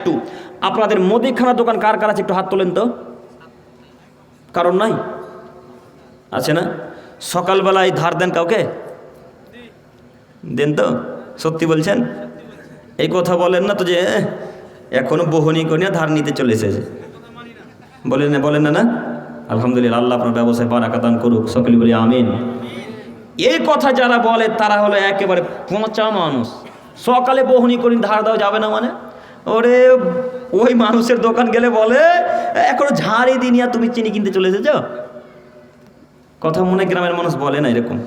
একটু। আপনাদের মুদিখানা দোকান কার কার আছে একটু হাত তোলেন তো। কারণ নাই? আছে না? সকালবেলায় ধার দেন কাউকে? দেন তো? সত্যি বলছেন? এই কথা বলেন না তো যে "এহ, এখনও বহনি করিয়া ধার নিতে চলে এসেছে বলেন না বলেন না না? আলহামদুলিল্লাহ আল্লাহ আপনার ব্যবসায় বারাকাদান করুক সকলে বলি আমিন। এই কথা যারা বলে তারা হলো একেবারে পচা মানুষ। সকালে বহনি করি ধার দেওয়া যাবে না মানে? ওরে, ওই মানুষের দোকান গেলে বলে, এখনও ঝাড়ি দিনিয়া তুমি চিনি কিনতে চলে এসেছ? কথা মনে গ্রামের মানুষ বলে না এরকম।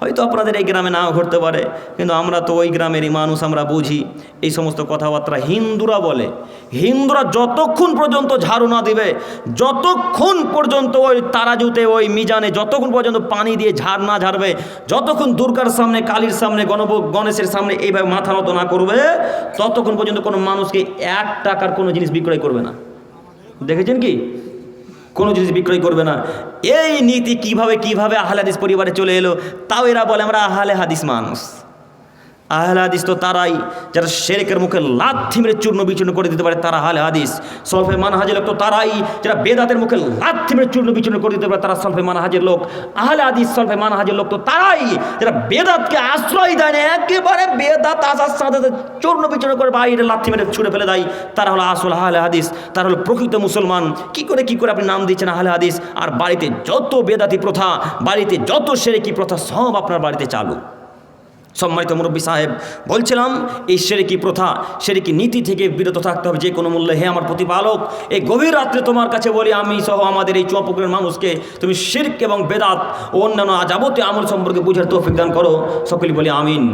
হয়তো আপনাদের এই গ্রামে নাও ঘটতে পারে, কিন্তু আমরা তো ওই গ্রামেরই মানুষ, আমরা বুঝি। এই সমস্ত কথাবার্তা হিন্দুরা বলে। হিন্দুরা যতক্ষণ পর্যন্ত ঝাড়ু না দিবে, যতক্ষণ পর্যন্ত ওই তারাজুতে, ওই মিজানে, যতক্ষণ পর্যন্ত পানি দিয়ে ঝাড় না ঝাড়বে, যতক্ষণ দুর্গার সামনে, কালীর সামনে, গণব, গণেশের সামনে এইভাবে মাথা নত না করবে, ততক্ষণ পর্যন্ত কোনো মানুষকে এক টাকার কোনো জিনিস বিক্রয় করবে না। দেখেছেন কি? কোনো জিনিস বিক্রয় করবে না। এই নীতি কীভাবে কীভাবে আহলে হাদিস পরিবারে চলে এলো, তাও এরা বলে, আমরা আহলে হাদিস মানুষ। আহলে হাদিস তো তারাই, যারা শেরেকের মুখে লাথি মেরে চূর্ণ বিচূর্ণ করে দিতে পারে, তারা আহলে হাদিস। সলফে মানহাজের লোক তো তারাই, যারা বেদাতের মুখে লাথি মেরে চূর্ণ বিচূর্ণ করে দিতে পারে, তারা সলফে মানহাজের লোক। আহলে হাদিস, সলফে মানহাজের লোক তো তারাই, যারা বেদাতকে আশ্রয় দেয় না, একেবারে বেদাত সাথে সাথে চূর্ণ বিচূর্ণ করে বাইরে লাথি মেরে ছুড়ে ফেলে দেয়, তারা হলো আসল আহলে হাদিস, তারা হলো প্রকৃত মুসলমান। কি করে কি করে আপনি নাম দিচ্ছেন আহলে হাদিস? আর বাড়িতে যত বেদাতি প্রথা, বাড়িতে যত সেরেকি প্রথা, সব আপনার বাড়িতে চালু। সম্মানিত মুরব্বী সাহেব, বলছিলাম, এই সেরেকি প্রথা, সেরেকি নীতি থেকে বিরত থাকতে হবে, যে কোনো মূল্যে। হে আমার প্রতিপালক, এই গভীর রাত্রে তোমার কাছে বলি, আমি সহ আমাদের এই চুয়াপুকুরের মানুষকে তুমি শির্ক এবং বেদাত ও অন্যান্য যাবতীয় আমল সম্পর্কে বুঝার তৌফিক দান করো। সকলে বলি, আমিন।